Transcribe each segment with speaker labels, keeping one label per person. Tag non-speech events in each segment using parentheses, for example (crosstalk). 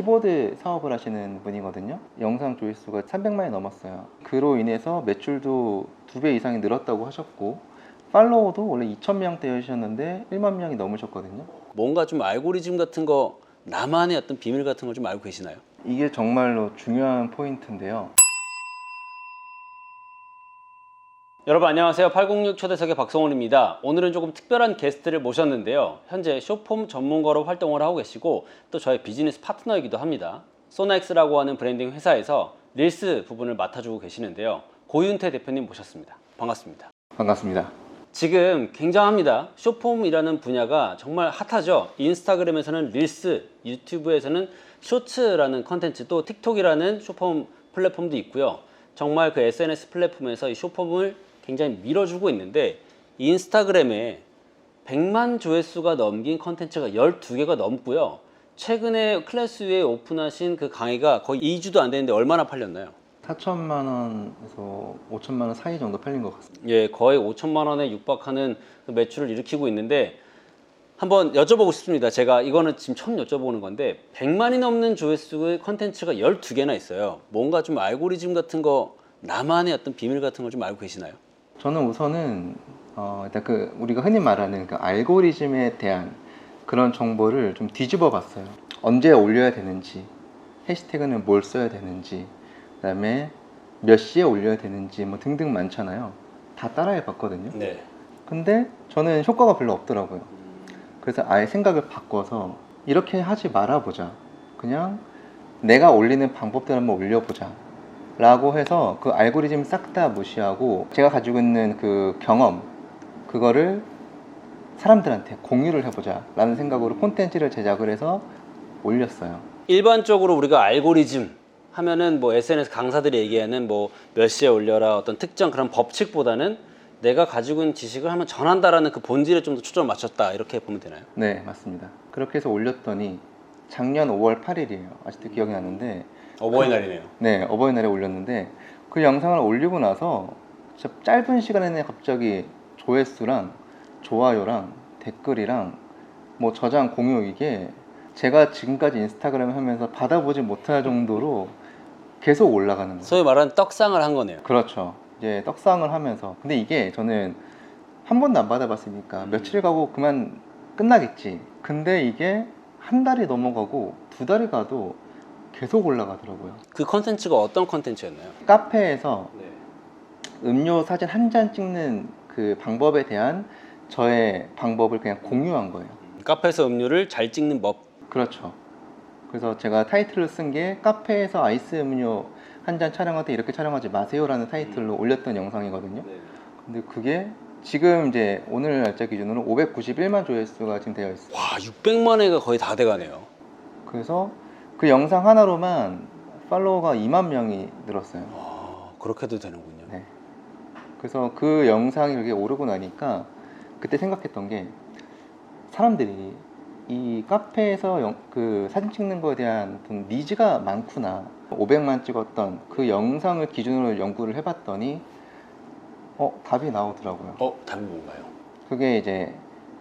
Speaker 1: 키보드 사업을 하시는 분이거든요. 영상 조회수가 300만이 넘었어요. 그로 인해서 매출도 두 배 이상이 늘었다고 하셨고 팔로워도 원래 2,000명대이셨는데 1만 명이 넘으셨거든요.
Speaker 2: 뭔가 좀 알고리즘 같은 거 나만의 어떤 비밀 같은 걸 좀 알고 계시나요?
Speaker 1: 이게 정말로 중요한 포인트인데요.
Speaker 2: 여러분 안녕하세요. 806 초대석의 박성훈입니다. 오늘은 조금 특별한 게스트를 모셨는데요. 현재 쇼폼 전문가로 활동을 하고 계시고 또 저의 비즈니스 파트너이기도 합니다. 소나엑스라고 하는 브랜딩 회사에서 릴스 부분을 맡아주고 계시는데요. 고윤태 대표님 모셨습니다. 반갑습니다.
Speaker 1: 반갑습니다.
Speaker 2: 지금 굉장합니다. 쇼폼이라는 분야가 정말 핫하죠. 인스타그램에서는 릴스, 유튜브에서는 쇼츠라는 컨텐츠, 또 틱톡이라는 쇼폼 플랫폼도 있고요. 정말 그 SNS 플랫폼에서 이 쇼폼을 굉장히 밀어주고 있는데 인스타그램에 100만 조회수가 넘긴 컨텐츠가 12개가 넘고요. 최근에 클래스에 오픈하신 그 강의가 거의 2주도 안 되는데 얼마나 팔렸나요?
Speaker 1: 4천만 원에서 5천만 원 사이 정도 팔린 것 같습니다.
Speaker 2: 예, 거의 5천만 원에 육박하는 그 매출을 일으키고 있는데 한번 여쭤보고 싶습니다. 제가 이거는 지금 처음 여쭤보는 건데 100만이 넘는 조회수의 컨텐츠가 12개나 있어요. 뭔가 좀 알고리즘 같은 거 나만의 어떤 비밀 같은 걸 좀 알고 계시나요?
Speaker 1: 저는 우선은 어, 일단 그 우리가 흔히 말하는 그 알고리즘에 대한 그런 정보를 좀 뒤집어 봤어요. 언제 올려야 되는지, 해시태그는 뭘 써야 되는지, 그다음에 몇 시에 올려야 되는지 뭐 등등 많잖아요. 다 따라해 봤거든요.
Speaker 2: 네.
Speaker 1: 근데 저는 효과가 별로 없더라고요. 그래서 아예 생각을 바꿔서 이렇게 하지 말아 보자. 그냥 내가 올리는 방법대로 한번 올려보자. 라고 해서 그 알고리즘 싹 다 무시하고 제가 가지고 있는 그 경험, 그거를 사람들한테 공유를 해보자. 라는 생각으로 콘텐츠를 제작을 해서 올렸어요.
Speaker 2: 일반적으로 우리가 알고리즘 하면은 뭐 SNS 강사들이 얘기하는 뭐 몇 시에 올려라 어떤 특정 그런 법칙보다는 내가 가지고 있는 지식을 한번 전한다라는 그 본질에 좀 더 초점을 맞췄다 이렇게 보면 되나요?
Speaker 1: 네, 맞습니다. 그렇게 해서 올렸더니 작년 5월 8일이에요. 아직도 기억이 나는데
Speaker 2: 어버이날이네요.
Speaker 1: 네, 어버이날에 올렸는데 그 영상을 올리고 나서 진짜 짧은 시간 내에 갑자기 조회수랑 좋아요랑 댓글이랑 뭐 저장 공유 이게 제가 지금까지 인스타그램 하면서 받아보지 못할 정도로 계속 올라가는 거예요.
Speaker 2: 소위 말하는 떡상을 한 거네요.
Speaker 1: 그렇죠. 이제 떡상을 하면서 근데 이게 저는 한 번도 안 받아봤으니까 며칠 가고 그만 끝나겠지. 근데 이게 한 달이 넘어가고 두 달이 가도 계속 올라가더라고요.
Speaker 2: 그 컨텐츠가 어떤 컨텐츠였나요?
Speaker 1: 카페에서
Speaker 2: 네.
Speaker 1: 음료 사진 한 잔 찍는 그 방법에 대한 저의 방법을 그냥 공유한 거예요.
Speaker 2: 카페에서 음료를 잘 찍는 법.
Speaker 1: 그렇죠. 그래서 제가 타이틀을 쓴 게 카페에서 아이스 음료 한 잔 촬영할 때 이렇게 촬영하지 마세요라는 타이틀로 올렸던 영상이거든요. 근데 그게 지금 이제 오늘 날짜 기준으로 591만 조회수가 지금 되어 있어요.
Speaker 2: 와, 600만 회가 거의 다 돼가네요.
Speaker 1: 그래서 그 영상 하나로만 팔로워가 2만 명이 늘었어요.
Speaker 2: 와, 그렇게도 되는군요.
Speaker 1: 네. 그래서 그 영상이 이렇게 오르고 나니까 그때 생각했던 게 사람들이 이 카페에서 영- 그 사진 찍는 거에 대한 어떤 니즈가 많구나. 500만 찍었던 그 영상을 기준으로 연구를 해봤더니 어 답이 나오더라고요.
Speaker 2: 어, 답이 뭔가요?
Speaker 1: 그게 이제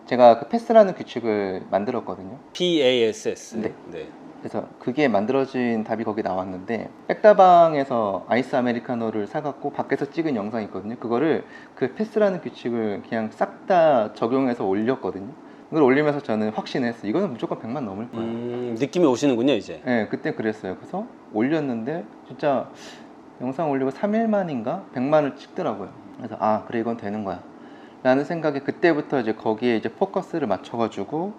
Speaker 1: 제가 그 패스라는 규칙을 만들었거든요.
Speaker 2: PASS.
Speaker 1: 네.
Speaker 2: 네.
Speaker 1: 그래서 그게 만들어진 답이 거기 나왔는데 백다방에서 아이스 아메리카노를 사갖고 밖에서 찍은 영상이 있거든요. 그거를 그 패스라는 규칙을 그냥 싹 다 적용해서 올렸거든요. 그걸 올리면서 저는 확신했어요. 이거는 무조건 100만 넘을 거야.
Speaker 2: 음, 느낌이 오시는군요, 이제.
Speaker 1: 네, 그때 그랬어요. 그래서 올렸는데 진짜 영상 올리고 3일 만인가 100만을 찍더라고요. 그래서 아 그래 이건 되는 거야. 라는 생각에 그때부터 이제 거기에 이제 포커스를 맞춰가지고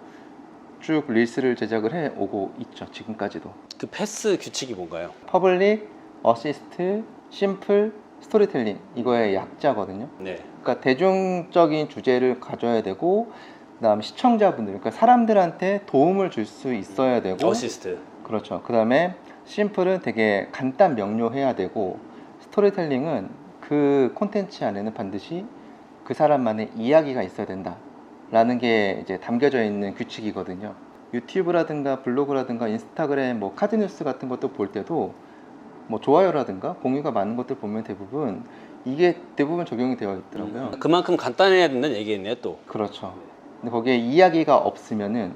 Speaker 1: 쭉 릴스를 제작을 해 오고 있죠. 지금까지도.
Speaker 2: 그 패스 규칙이 뭔가요?
Speaker 1: 퍼블릭, 어시스트, 심플, 스토리텔링 이거의 약자거든요.
Speaker 2: 네.
Speaker 1: 그러니까 대중적인 주제를 가져야 되고 그다음 시청자분들, 그러니까 사람들한테 도움을 줄 수 있어야 되고
Speaker 2: 어시스트.
Speaker 1: 그렇죠. 그 다음에 심플은 되게 간단 명료해야 되고 스토리텔링은 그 콘텐츠 안에는 반드시 그 사람만의 이야기가 있어야 된다 라는 게 이제 담겨져 있는 규칙이거든요. 유튜브라든가 블로그라든가 인스타그램 뭐 카드뉴스 같은 것도 볼 때도 뭐 좋아요라든가 공유가 많은 것들 보면 대부분 이게 대부분 적용이 되어 있더라고요.
Speaker 2: 그만큼 간단해야 된다는 얘기겠네요, 또.
Speaker 1: 그렇죠. 근데 거기에 이야기가 없으면은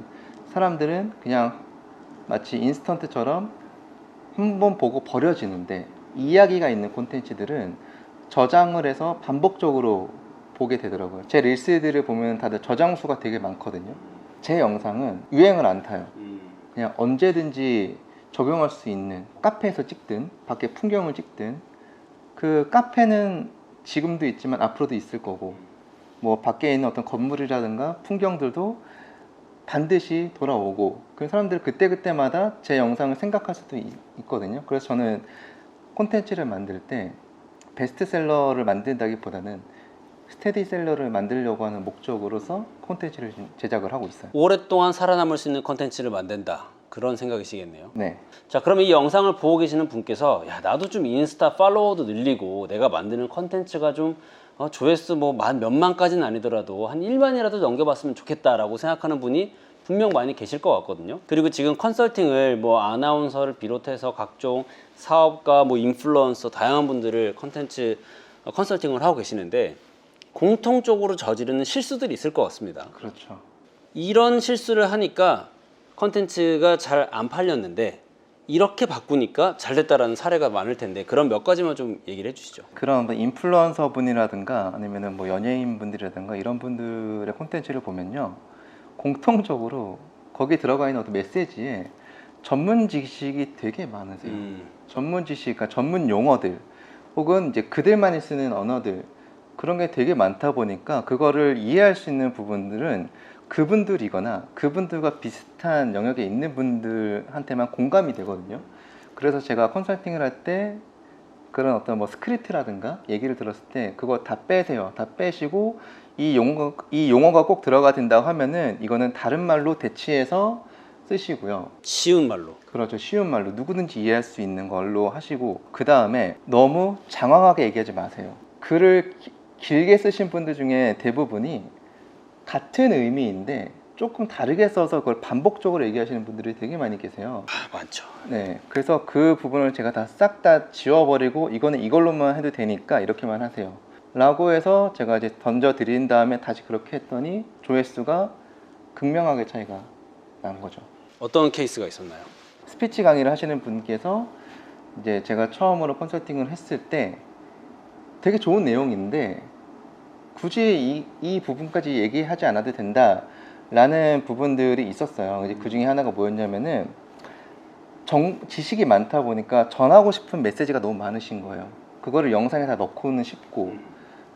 Speaker 1: 사람들은 그냥 마치 인스턴트처럼 한 번 보고 버려지는데 이야기가 있는 콘텐츠들은 저장을 해서 반복적으로 보게 되더라고요. 제 릴스들을 보면 다들 저장수가 되게 많거든요. 제 영상은 유행을 안 타요. 그냥 언제든지 적용할 수 있는 카페에서 찍든 밖에 풍경을 찍든 그 카페는 지금도 있지만 앞으로도 있을 거고 뭐 밖에 있는 어떤 건물이라든가 풍경들도 반드시 돌아오고 그 사람들 그때 그때마다 제 영상을 생각할 수도 있, 있거든요. 그래서 저는 콘텐츠를 만들 때 베스트셀러를 만든다기보다는 스테디셀러를 만들려고 하는 목적으로서 콘텐츠를 제작을 하고 있어요.
Speaker 2: 오랫동안 살아남을 수 있는 컨텐츠를 만든다. 그런 생각이시겠네요.
Speaker 1: 네.
Speaker 2: 자, 그럼 이 영상을 보고 계시는 분께서 야, 나도 좀 인스타 팔로워도 늘리고 내가 만드는 컨텐츠가 좀 어, 조회수 뭐 만 몇만까지는 아니더라도 한 1만이라도 넘겨봤으면 좋겠다라고 생각하는 분이 분명 많이 계실 것 같거든요. 그리고 지금 컨설팅을 뭐 아나운서를 비롯해서 각종 사업가, 뭐 인플루언서 다양한 분들을 컨텐츠 어, 컨설팅을 하고 계시는데 공통적으로 저지르는 실수들이 있을 것 같습니다.
Speaker 1: 그렇죠.
Speaker 2: 이런 실수를 하니까 컨텐츠가 잘 안 팔렸는데 이렇게 바꾸니까 잘 됐다라는 사례가 많을 텐데 그런 몇 가지만 좀 얘기를 해주시죠.
Speaker 1: 그런 뭐 인플루언서 분이라든가 아니면은 뭐 연예인 분들이라든가 이런 분들의 콘텐츠를 보면요 공통적으로 거기 들어가 있는 어떤 메시지에 전문 지식이 되게 많으세요.
Speaker 2: 음,
Speaker 1: 전문 지식, 그러니까 전문 용어들 혹은 이제 그들만이 쓰는 언어들 그런 게 되게 많다 보니까 그거를 이해할 수 있는 부분들은 그분들이거나 그분들과 비슷한 영역에 있는 분들한테만 공감이 되거든요. 그래서 제가 컨설팅을 할 때 그런 어떤 뭐 스크립트라든가 얘기를 들었을 때 그거 다 빼세요. 다 빼시고 이 용어 이 용어가 꼭 들어가 된다고 하면은 이거는 다른 말로 대치해서 쓰시고요.
Speaker 2: 쉬운 말로.
Speaker 1: 그렇죠. 쉬운 말로 누구든지 이해할 수 있는 걸로 하시고 그 다음에 너무 장황하게 얘기하지 마세요. 글을 기- 길게 쓰신 분들 중에 대부분이 같은 의미인데 조금 다르게 써서 그걸 반복적으로 얘기하시는 분들이 되게 많이 계세요.
Speaker 2: 아, 많죠.
Speaker 1: 네, 그래서 그 부분을 제가 다 싹다 지워버리고 이거는 이걸로만 해도 되니까 이렇게만 하세요. 라고 해서 제가 이제 던져 드린 다음에 다시 그렇게 했더니 조회수가 극명하게 차이가 난 거죠.
Speaker 2: 어떤 케이스가 있었나요?
Speaker 1: 스피치 강의를 하시는 분께서 이제 제가 처음으로 컨설팅을 했을 때 되게 좋은 내용인데 굳이 이, 이 부분까지 얘기하지 않아도 된다라는 부분들이 있었어요. 이제 그 중에 하나가 뭐였냐면은 정, 지식이 많다 보니까 전하고 싶은 메시지가 너무 많으신 거예요. 그거를 영상에 다 넣고는 싶고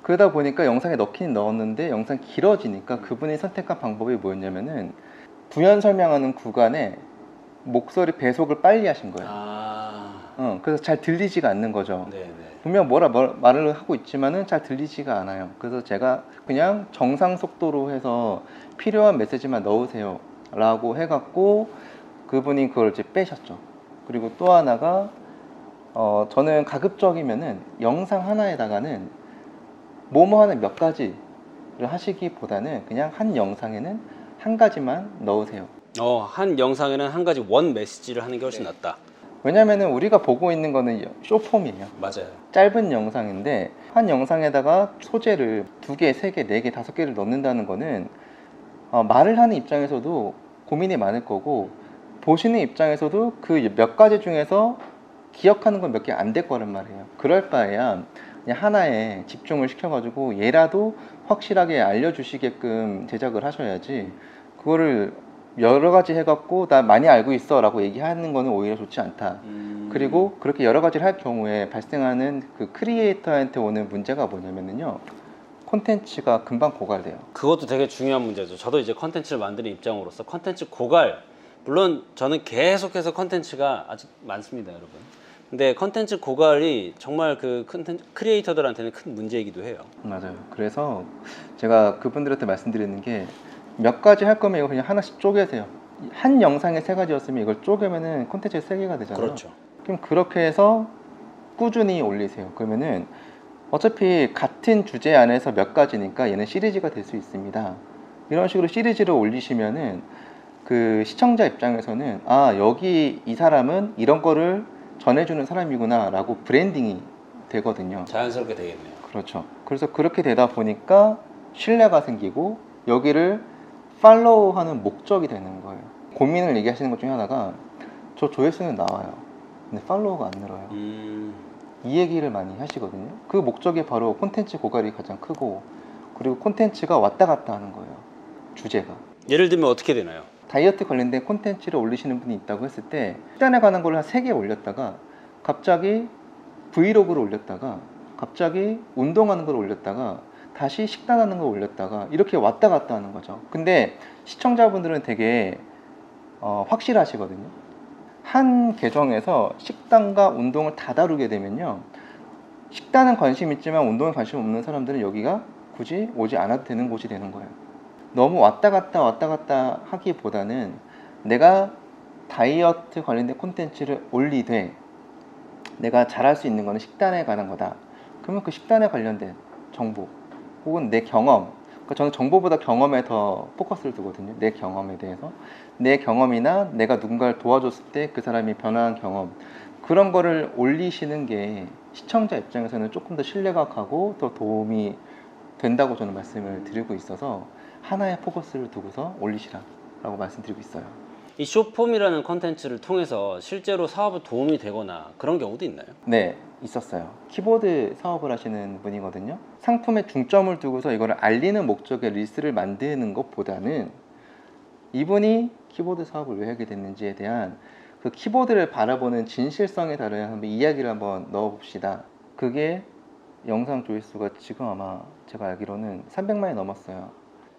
Speaker 1: 그러다 보니까 영상에 넣긴 넣었는데 영상 길어지니까 그분이 선택한 방법이 뭐였냐면은 부연 설명하는 구간에 목소리 배속을 빨리 하신 거예요.
Speaker 2: 아,
Speaker 1: 어, 그래서 잘 들리지가 않는 거죠.
Speaker 2: 네, 네.
Speaker 1: 분명 뭐라 뭘- 말을 하고 있지만은 잘 들리지가 않아요. 그래서 제가 그냥 정상 속도로 해서 필요한 메시지만 넣으세요 라고 해갖고 그분이 그걸 이제 빼셨죠. 그리고 또 하나가 어, 저는 가급적이면은 영상 하나에다가는 뭐뭐 하는 몇 가지를 하시기보다는 그냥 한 영상에는 한 가지만 넣으세요.
Speaker 2: 어, 한 영상에는 한 가지 원 메시지를 하는 게 훨씬 낫다.
Speaker 1: 왜냐면은 우리가 보고 있는 거는 쇼폼이에요.
Speaker 2: 맞아요.
Speaker 1: 짧은 영상인데 한 영상에다가 소재를 두 개, 세 개, 네 개, 다섯 개를 넣는다는 거는 어, 말을 하는 입장에서도 고민이 많을 거고 보시는 입장에서도 그 몇 가지 중에서 기억하는 건 몇 개 안 될 거란 말이에요. 그럴 바에야 그냥 하나에 집중을 시켜가지고 얘라도 확실하게 알려주시게끔 제작을 하셔야지 그거를 여러 가지 해갖고 나 많이 알고 있어라고 얘기하는 거는 오히려 좋지 않다.
Speaker 2: 음,
Speaker 1: 그리고 그렇게 여러 가지를 할 경우에 발생하는 그 크리에이터한테 오는 문제가 뭐냐면요. 콘텐츠가 금방 고갈돼요.
Speaker 2: 그것도 되게 중요한 문제죠. 저도 이제 컨텐츠를 만드는 입장으로서 컨텐츠 고갈 물론 저는 계속해서 컨텐츠가 아직 많습니다, 여러분. 근데 컨텐츠 고갈이 정말 그 컨텐츠 크리에이터들한테는 큰 문제이기도 해요.
Speaker 1: 맞아요. 그래서 제가 그분들한테 말씀드리는 게 몇 가지 할 거면 이거 그냥 하나씩 쪼개세요. 한 영상에 세 가지였으면 이걸 쪼개면은 콘텐츠가 세 개가 되잖아요.
Speaker 2: 그렇죠.
Speaker 1: 그럼 그렇게 해서 꾸준히 올리세요. 그러면은 어차피 같은 주제 안에서 몇 가지니까 얘는 시리즈가 될 수 있습니다. 이런 식으로 시리즈를 올리시면은 그 시청자 입장에서는 아 여기 이 사람은 이런 거를 전해주는 사람이구나라고 브랜딩이 되거든요.
Speaker 2: 자연스럽게 되겠네요.
Speaker 1: 그렇죠. 그래서 그렇게 되다 보니까 신뢰가 생기고 여기를 팔로우하는 목적이 되는 거예요. 고민을 얘기하시는 것 중에 하나가 저 조회수는 나와요. 근데 팔로워가 안 늘어요.
Speaker 2: 음,
Speaker 1: 이 얘기를 많이 하시거든요. 그 목적이 바로 콘텐츠 고갈이 가장 크고 그리고 콘텐츠가 왔다 갔다 하는 거예요. 주제가.
Speaker 2: 예를 들면 어떻게 되나요?
Speaker 1: 다이어트 관련된 콘텐츠를 올리시는 분이 있다고 했을 때 식단에 관한 걸 한 세 개 올렸다가 갑자기 브이로그를 올렸다가 갑자기 운동하는 걸 올렸다가 다시 식단하는 걸 올렸다가 이렇게 왔다 갔다 하는 거죠. 근데 시청자분들은 되게 어, 확실하시거든요. 한 계정에서 식단과 운동을 다 다루게 되면요. 식단은 관심 있지만 운동에 관심 없는 사람들은 여기가 굳이 오지 않아도 되는 곳이 되는 거예요. 너무 왔다 갔다 왔다 갔다 하기보다는 내가 다이어트 관련된 콘텐츠를 올리되 내가 잘할 수 있는 거는 식단에 관한 거다. 그러면 그 식단에 관련된 정보 혹은 내 경험 그러니까 저는 정보보다 경험에 더 포커스를 두거든요. 내 경험에 대해서 내 경험이나 내가 누군가를 도와줬을 때 그 사람이 변화한 경험 그런 거를 올리시는 게 시청자 입장에서는 조금 더 신뢰가 가고 더 도움이 된다고 저는 말씀을 드리고 있어서 하나의 포커스를 두고서 올리시라라고 말씀드리고 있어요.
Speaker 2: 이 쇼폼이라는 컨텐츠를 통해서 실제로 사업에 도움이 되거나 그런 경우도 있나요?
Speaker 1: 네, 있었어요. 키보드 사업을 하시는 분이거든요. 상품에 중점을 두고서 이거를 알리는 목적의 리스를 만드는 것보다는 이분이 키보드 사업을 왜 하게 됐는지에 대한 그 키보드를 바라보는 진실성에 다른 한번 이야기를 한번 넣어봅시다. 그게 영상 조회수가 지금 아마 제가 알기로는 300만이 넘었어요.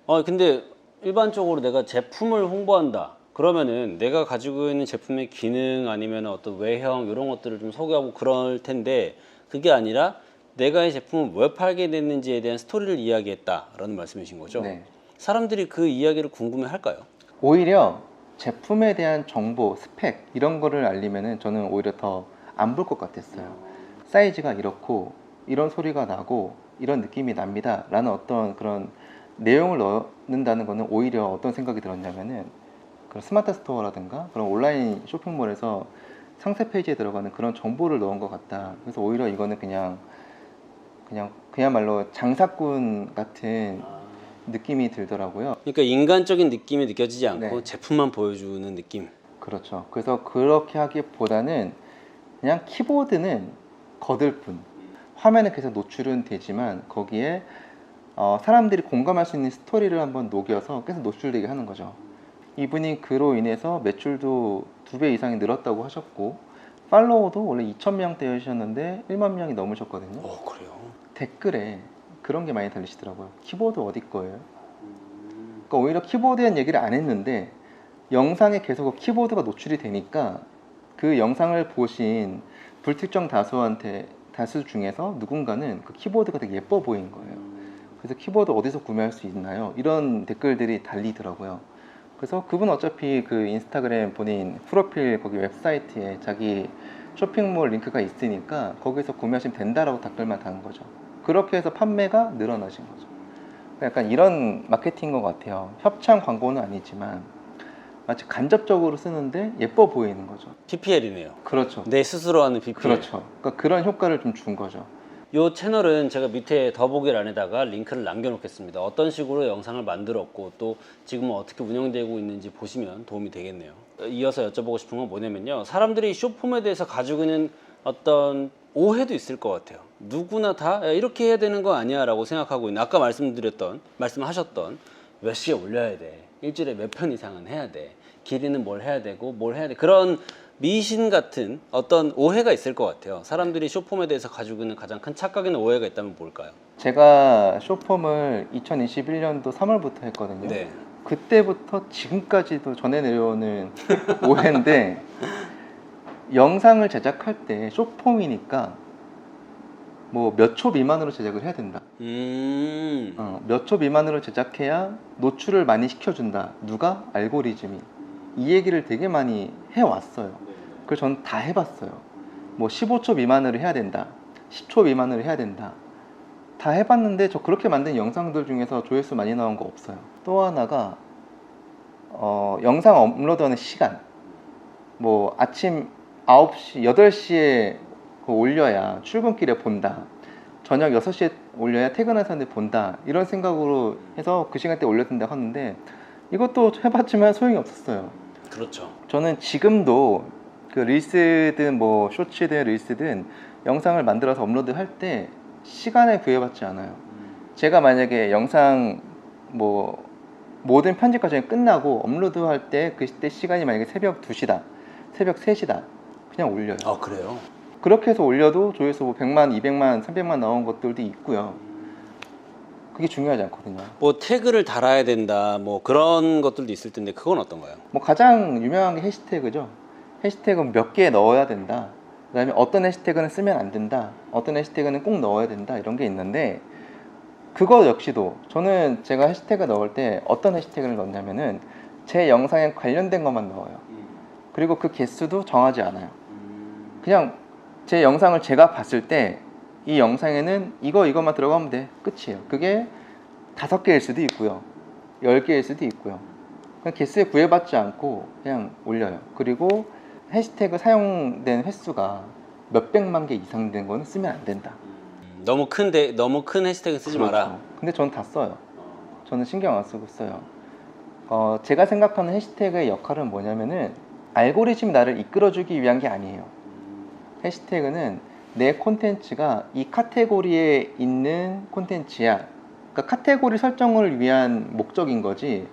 Speaker 2: 어 근데 일반적으로 내가 제품을 홍보한다. 그러면은 내가 가지고 있는 제품의 기능 아니면 어떤 외형 이런 것들을 좀 소개하고 그럴 텐데 그게 아니라 내가 이 제품을 왜 팔게 됐는지에 대한 스토리를 이야기했다라는 말씀이신 거죠?
Speaker 1: 네.
Speaker 2: 사람들이 그 이야기를 궁금해 할까요?
Speaker 1: 오히려 제품에 대한 정보, 스펙 이런 거를 알리면은 저는 오히려 더 안 볼 것 같았어요. 사이즈가 이렇고 이런 소리가 나고 이런 느낌이 납니다. 라는 어떤 그런 내용을 넣는다는 거는 오히려 어떤 생각이 들었냐면은 그런 스마트 스토어라든가 그런 온라인 쇼핑몰에서 상세 페이지에 들어가는 그런 정보를 넣은 것 같다. 그래서 오히려 이거는 그냥 그냥 그야말로 장사꾼 같은 느낌이 들더라고요.
Speaker 2: 그러니까 인간적인 느낌이 느껴지지 않고
Speaker 1: 네.
Speaker 2: 제품만 보여주는 느낌.
Speaker 1: 그렇죠. 그래서 그렇게 하기보다는 그냥 키보드는 거들 뿐. 화면에 계속 노출은 되지만 거기에 어, 사람들이 공감할 수 있는 스토리를 한번 녹여서 계속 노출되게 하는 거죠. 이분이 그로 인해서 매출도 두 배 이상이 늘었다고 하셨고 팔로워도 원래 2,000명대이셨는데 1만 명이 넘으셨거든요.
Speaker 2: 어 그래요.
Speaker 1: 댓글에 그런 게 많이 달리시더라고요. 키보드 어디 거예요? 그러니까 오히려 키보드에 대한 얘기를 안 했는데 영상에 계속 그 키보드가 노출이 되니까 그 영상을 보신 불특정 다수한테 다수 중에서 누군가는 그 키보드가 되게 예뻐 보인 거예요. 그래서 키보드 어디서 구매할 수 있나요? 이런 댓글들이 달리더라고요. 그래서 그분 어차피 그 인스타그램 본인 프로필 거기 웹사이트에 자기 쇼핑몰 링크가 있으니까 거기서 구매하시면 된다라고 댓글만 다는 거죠. 그렇게 해서 판매가 늘어나신 거죠. 약간 이런 마케팅인 것 같아요. 협찬 광고는 아니지만 마치 간접적으로 쓰는데 예뻐 보이는 거죠.
Speaker 2: PPL이네요.
Speaker 1: 그렇죠.
Speaker 2: 내 스스로 하는 PPL.
Speaker 1: 그렇죠. 그러니까 그런 효과를 좀 준 거죠.
Speaker 2: 이 채널은 제가 밑에 더보기란에다가 링크를 남겨놓겠습니다. 어떤 식으로 영상을 만들었고 또 지금은 어떻게 운영되고 있는지 보시면 도움이 되겠네요. 이어서 여쭤보고 싶은 건 뭐냐면요. 사람들이 쇼폼에 대해서 가지고 있는 어떤 오해도 있을 것 같아요. 누구나 다 야, 이렇게 해야 되는 거 아니야 라고 생각하고 있는 아까 말씀드렸던 말씀하셨던 몇 시에 올려야 돼. 일주일에 몇 편 이상은 해야 돼. 길이는 뭘 해야 되고 뭘 해야 돼. 그런 미신 같은 어떤 오해가 있을 것 같아요. 사람들이 쇼폼에 대해서 가지고 있는 가장 큰 착각이나 오해가 있다면 뭘까요?
Speaker 1: 제가 쇼폼을 2021년도 3월부터 했거든요.
Speaker 2: 네.
Speaker 1: 그때부터 지금까지도 전해 내려오는 (laughs) 오해인데 영상을 제작할 때 쇼폼이니까 뭐 몇 초 미만으로 제작을 해야 된다.
Speaker 2: 음.
Speaker 1: 어, 몇초 미만으로 제작해야 노출을 많이 시켜준다. 누가? 알고리즘이. 이 얘기를 되게 많이 해왔어요. 그래서 저는 다 해봤어요. 뭐 15초 미만으로 해야 된다. 10초 미만으로 해야 된다. 다 해봤는데 저 그렇게 만든 영상들 중에서 조회수 많이 나온 거 없어요. 또 하나가 어, 영상 업로드하는 시간. 뭐 아침 9시, 8시에 올려야 출근길에 본다. 저녁 6시에 올려야 퇴근한 사람들이 본다. 이런 생각으로 해서 그 시간대 올렸던데 하는데 이것도 해봤지만 소용이 없었어요.
Speaker 2: 그렇죠.
Speaker 1: 저는 지금도 그 릴스든 뭐 쇼츠든 릴스든 영상을 만들어서 업로드할 때 시간을 부여받지 않아요. 제가 만약에 영상 뭐 모든 편집 과정이 끝나고 업로드할 때 그때 시간이 만약에 새벽 2시다. 새벽 3시다. 그냥 올려요.
Speaker 2: 아 그래요?
Speaker 1: 그렇게 해서 올려도 조회수 뭐 100만, 200만, 300만 나온 것들도 있고요. 그게 중요하지 않거든요.
Speaker 2: 뭐 태그를 달아야 된다 뭐 그런 것들도 있을 텐데 그건 어떤가요?
Speaker 1: 뭐 가장 유명한 게 해시태그죠. 해시태그는 몇 개 넣어야 된다. 그 다음에 어떤 해시태그는 쓰면 안 된다. 어떤 해시태그는 꼭 넣어야 된다. 이런 게 있는데 그거 역시도 저는 제가 해시태그 넣을 때 어떤 해시태그를 넣냐면은 제 영상에 관련된 것만 넣어요. 그리고 그 개수도 정하지 않아요. 그냥 제 영상을 제가 봤을 때 이 영상에는 이거 이것만 들어가면 돼 끝이에요. 그게 다섯 개일 수도 있고요, 열 개일 수도 있고요. 그냥 개수에 구애받지 않고 그냥 올려요. 그리고 해시태그 사용된 횟수가 몇 백만 개 이상 된 거는 쓰면 안 된다.
Speaker 2: 음, 너무 큰데 너무 큰 해시태그 쓰지 마라.
Speaker 1: 그렇죠. 근데 저는 다 써요. 저는 신경 안 쓰고 써요. 어, 제가 생각하는 해시태그의 역할은 뭐냐면은 알고리즘이 나를 이끌어주기 위한 게 아니에요. 해시태그는 내 콘텐츠가 이 카테고리에 있는 콘텐츠야. 그러니까 카테고리 설정을 위한 목적인 거지.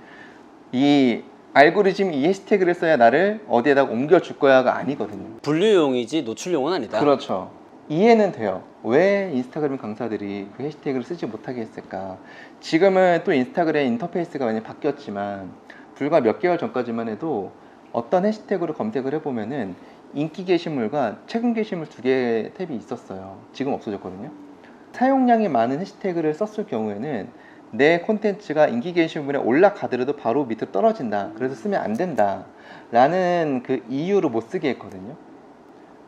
Speaker 1: 이 알고리즘이 이 해시태그를 써야 나를 어디에다가 옮겨줄 거야가 아니거든요.
Speaker 2: 분류용이지 노출용은 아니다.
Speaker 1: 그렇죠. 이해는 돼요. 왜 인스타그램 강사들이 그 해시태그를 쓰지 못하게 했을까? 지금은 또 인스타그램 인터페이스가 많이 바뀌었지만 불과 몇 개월 전까지만 해도 어떤 해시태그로 검색을 해보면은 인기 게시물과 최근 게시물 두 개의 탭이 있었어요. 지금 없어졌거든요. 사용량이 많은 해시태그를 썼을 경우에는 내 콘텐츠가 인기 게시물에 올라가더라도 바로 밑으로 떨어진다. 그래서 쓰면 안 된다. 라는 그 이유로 못 쓰게 했거든요.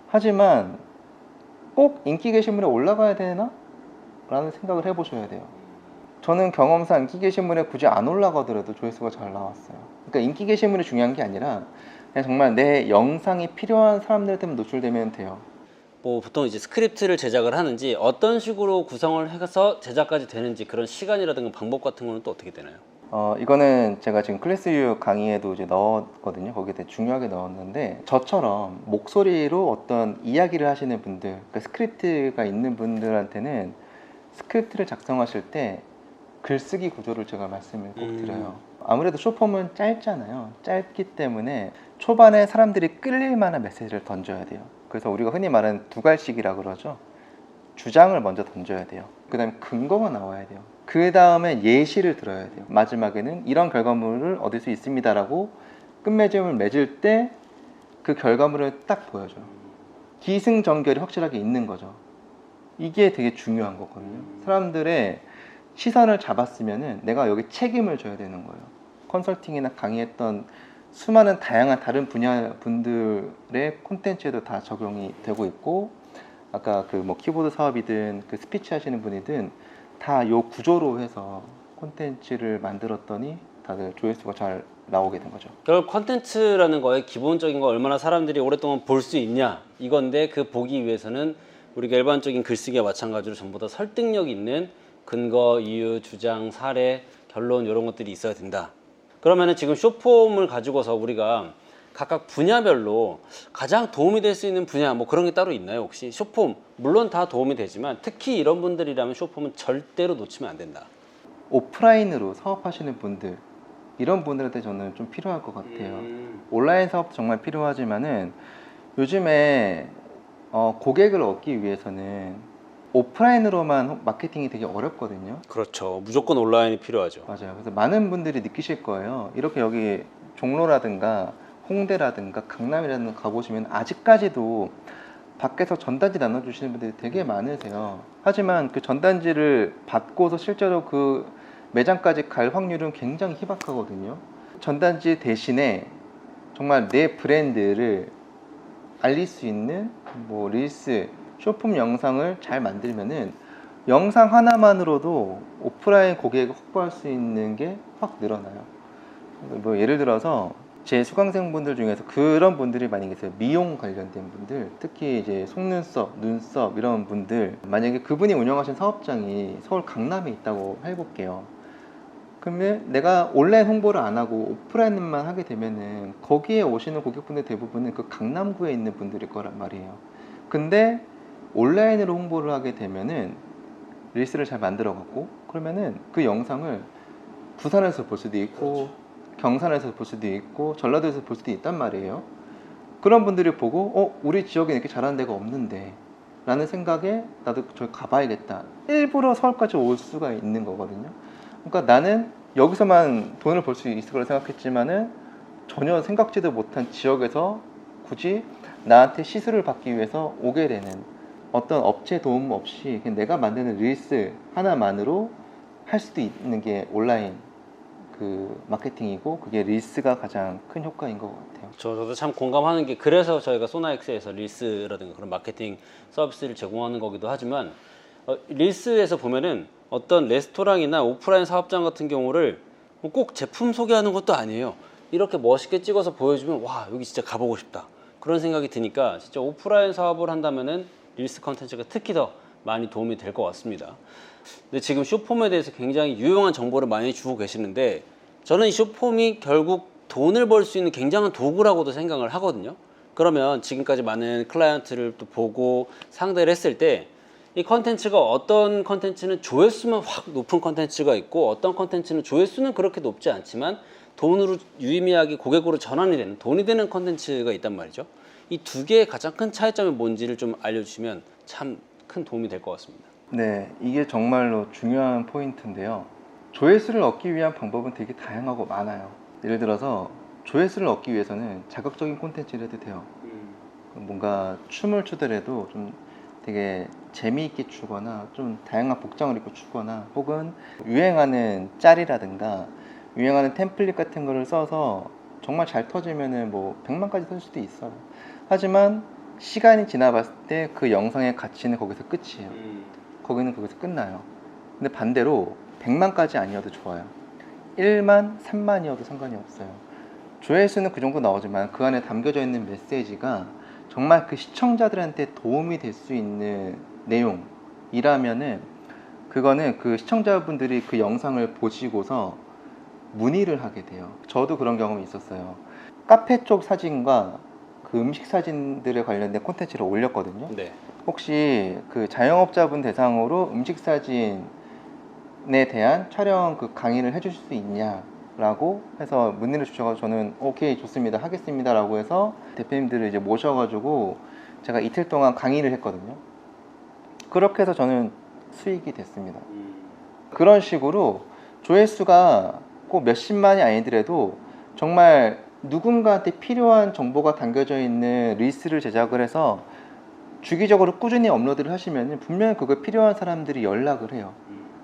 Speaker 1: 하지만 꼭 인기 게시물에 올라가야 되나? 라는 생각을 해보셔야 돼요. 저는 경험상 인기 게시물에 굳이 안 올라가더라도 조회수가 잘 나왔어요. 그러니까 인기 게시물이 중요한 게 아니라 그냥 정말 내 영상이 필요한 사람들한테만 노출되면 돼요.
Speaker 2: 뭐 보통 이제 스크립트를 제작을 하는지 어떤 식으로 구성을 해서 제작까지 되는지 그런 시간이라든가 방법 같은 거는 또 어떻게 되나요?
Speaker 1: 어, 이거는 제가 지금 클래스 유 강의에도 이제 넣었거든요. 거기에 되게 중요하게 넣었는데 저처럼 목소리로 어떤 이야기를 하시는 분들, 그러니까 스크립트가 있는 분들한테는 스크립트를 작성하실 때 글쓰기 구조를 제가 말씀을 꼭
Speaker 2: 음.
Speaker 1: 드려요. 아무래도 쇼폼은 짧잖아요. 짧기 때문에 초반에 사람들이 끌릴 만한 메시지를 던져야 돼요. 그래서 우리가 흔히 말하는 두갈식이라 그러죠. 주장을 먼저 던져야 돼요. 그 다음에 근거가 나와야 돼요. 그 다음에 예시를 들어야 돼요. 마지막에는 이런 결과물을 얻을 수 있습니다라고 끝맺음을 맺을 때 그 결과물을 딱 보여줘요. 기승전결이 확실하게 있는 거죠. 이게 되게 중요한 거거든요. 사람들의 시선을 잡았으면은 내가 여기 책임을 져야 되는 거예요. 컨설팅이나 강의했던 수많은 다양한 다른 분야 분들의 콘텐츠에도 다 적용이 되고 있고 아까 그 뭐 키보드 사업이든 그 스피치 하시는 분이든 다 요 구조로 해서 콘텐츠를 만들었더니 다들 조회수가 잘 나오게 된 거죠.
Speaker 2: 결국 컨텐츠라는 거의 기본적인 거 얼마나 사람들이 오랫동안 볼 수 있냐 이건데 그 보기 위해서는 우리가 일반적인 글쓰기와 마찬가지로 전부 다 설득력 있는 근거, 이유, 주장, 사례, 결론 이런 것들이 있어야 된다. 그러면은 지금 쇼폼을 가지고서 우리가 각각 분야별로 가장 도움이 될 수 있는 분야 뭐 그런 게 따로 있나요 혹시 쇼폼 물론 다 도움이 되지만 특히 이런 분들이라면 쇼폼은 절대로 놓치면 안 된다.
Speaker 1: 오프라인으로 사업하시는 분들 이런 분들한테 저는 좀 필요할 것 같아요. 온라인 사업도 정말 필요하지만은 요즘에 어, 고객을 얻기 위해서는 오프라인으로만 마케팅이 되게 어렵거든요.
Speaker 2: 그렇죠. 무조건 온라인이 필요하죠.
Speaker 1: 맞아요. 그래서 많은 분들이 느끼실 거예요. 이렇게 여기 종로라든가 홍대라든가 강남이라든가 가보시면 아직까지도 밖에서 전단지 나눠주시는 분들이 되게 많으세요. 하지만 그 전단지를 받고서 실제로 그 매장까지 갈 확률은 굉장히 희박하거든요. 전단지 대신에 정말 내 브랜드를 알릴 수 있는 뭐 릴스, 쇼폼 영상을 잘 만들면은 영상 하나만으로도 오프라인 고객을 확보할 수 있는 게 확 늘어나요. 뭐 예를 들어서 제 수강생분들 중에서 그런 분들이 많이 계세요. 미용 관련된 분들, 특히 이제 속눈썹, 눈썹 이런 분들 만약에 그분이 운영하신 사업장이 서울 강남에 있다고 해볼게요. 그러면 내가 온라인 홍보를 안 하고 오프라인만 하게 되면은 거기에 오시는 고객분들 대부분은 그 강남구에 있는 분들일 거란 말이에요. 근데 온라인으로 홍보를 하게 되면은 릴스를 잘 만들어 갖고 그러면은 그 영상을 부산에서 볼 수도 있고 경산에서 볼 수도 있고 전라도에서 볼 수도 있단 말이에요. 그런 분들이 보고 어 우리 지역에 이렇게 잘하는 데가 없는데 라는 생각에 나도 저기 가봐야겠다. 일부러 서울까지 올 수가 있는 거거든요. 그러니까 나는 여기서만 돈을 벌 수 있을 거라 생각했지만은 전혀 생각지도 못한 지역에서 굳이 나한테 시술을 받기 위해서 오게 되는 어떤 업체 도움 없이 그냥 내가 만드는 릴스 하나만으로 할 수도 있는 게 온라인 그 마케팅이고 그게 릴스가 가장 큰 효과인 것 같아요.
Speaker 2: 저, 저도 참 공감하는 게 그래서 저희가 소나엑스에서 릴스라든가 그런 마케팅 서비스를 제공하는 거기도 하지만 어, 릴스에서 보면은 어떤 레스토랑이나 오프라인 사업장 같은 경우를 뭐꼭 제품 소개하는 것도 아니에요. 이렇게 멋있게 찍어서 보여주면 와 여기 진짜 가보고 싶다 그런 생각이 드니까 진짜 오프라인 사업을 한다면은 릴스 컨텐츠가 특히 더 많이 도움이 될 것 같습니다. 근데 지금 쇼폼에 대해서 굉장히 유용한 정보를 많이 주고 계시는데 저는 이 쇼폼이 결국 돈을 벌 수 있는 굉장한 도구라고도 생각을 하거든요. 그러면 지금까지 많은 클라이언트를 또 보고 상대를 했을 때 이 컨텐츠가 어떤 컨텐츠는 조회수만 확 높은 컨텐츠가 있고 어떤 컨텐츠는 조회수는 그렇게 높지 않지만 돈으로 유의미하게 고객으로 전환이 되는 돈이 되는 컨텐츠가 있단 말이죠. 이 두 개의 가장 큰 차이점이 뭔지를 좀 알려주시면 참 큰 도움이 될 것 같습니다.
Speaker 1: 네, 이게 정말로 중요한 포인트인데요. 조회수를 얻기 위한 방법은 되게 다양하고 많아요. 예를 들어서 조회수를 얻기 위해서는 자극적인 콘텐츠를 해도 돼요. 뭔가 춤을 추더라도 좀 되게 재미있게 추거나 좀 다양한 복장을 입고 추거나 혹은 유행하는 짤이라든가 유행하는 템플릿 같은 거를 써서 정말 잘 터지면은 뭐 100만까지 터질 수도 있어요. 하지만 시간이 지나봤을 때 그 영상의 가치는 거기서 끝이에요. 거기는 거기서 끝나요. 근데 반대로 100만까지 아니어도 좋아요. 1만, 3만이어도 상관이 없어요. 조회수는 그 정도 나오지만 그 안에 담겨져 있는 메시지가 정말 그 시청자들한테 도움이 될 수 있는 내용이라면은 그거는 그 시청자분들이 그 영상을 보시고서 문의를 하게 돼요. 저도 그런 경험이 있었어요. 카페 쪽 사진과 그 음식 사진들에 관련된 콘텐츠를 올렸거든요.
Speaker 2: 네.
Speaker 1: 혹시 그 자영업자분 대상으로 음식 사진에 대한 촬영 그 강의를 해주실 수 있냐라고 해서 문의를 주셔서 저는 오케이 좋습니다 하겠습니다라고 해서 대표님들을 이제 모셔가지고 제가 이틀 동안 강의를 했거든요. 그렇게 해서 저는 수익이 됐습니다. 그런 식으로 조회수가 꼭 몇십만이 아니더라도 정말 누군가한테 필요한 정보가 담겨져 있는 릴스를 제작을 해서 주기적으로 꾸준히 업로드를 하시면 분명히 그거 필요한 사람들이 연락을 해요.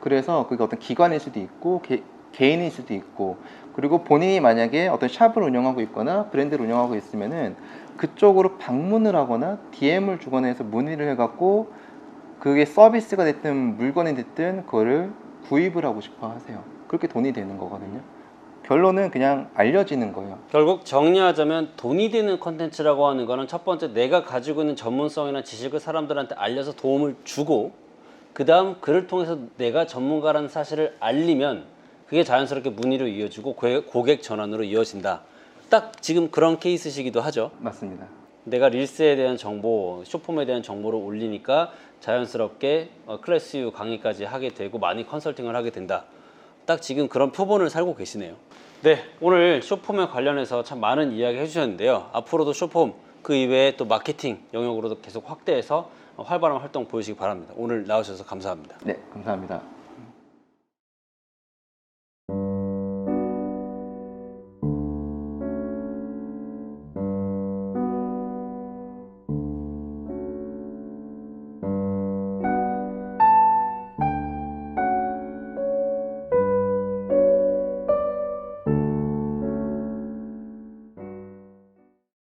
Speaker 1: 그래서 그게 어떤 기관일 수도 있고 개, 개인일 수도 있고 그리고 본인이 만약에 어떤 샵을 운영하고 있거나 브랜드를 운영하고 있으면은 그쪽으로 방문을 하거나 DM을 주거나 해서 문의를 해갖고 그게 서비스가 됐든 물건이 됐든 그거를 구입을 하고 싶어 하세요. 그렇게 돈이 되는 거거든요. 결론은 그냥 알려지는 거예요.
Speaker 2: 결국 정리하자면 돈이 되는 컨텐츠라고 하는 거는 첫 번째 내가 가지고 있는 전문성이나 지식을 사람들한테 알려서 도움을 주고 그 다음 그를 통해서 내가 전문가라는 사실을 알리면 그게 자연스럽게 문의로 이어지고 고객- 전환으로 이어진다. 딱 지금 그런 케이스시기도 하죠.
Speaker 1: 맞습니다.
Speaker 2: 내가 릴스에 대한 정보, 쇼폼에 대한 정보를 올리니까 자연스럽게 어, 클래스 강의까지 하게 되고 많이 컨설팅을 하게 된다. 딱 지금 그런 표본을 살고 계시네요. 네, 오늘 쇼폼에 관련해서 참 많은 이야기 해주셨는데요. 앞으로도 쇼폼 그 이외에 또 마케팅 영역으로도 계속 확대해서 어, 활발한 활동 보여주시기 바랍니다. 오늘 나오셔서 감사합니다.
Speaker 1: 네, 감사합니다.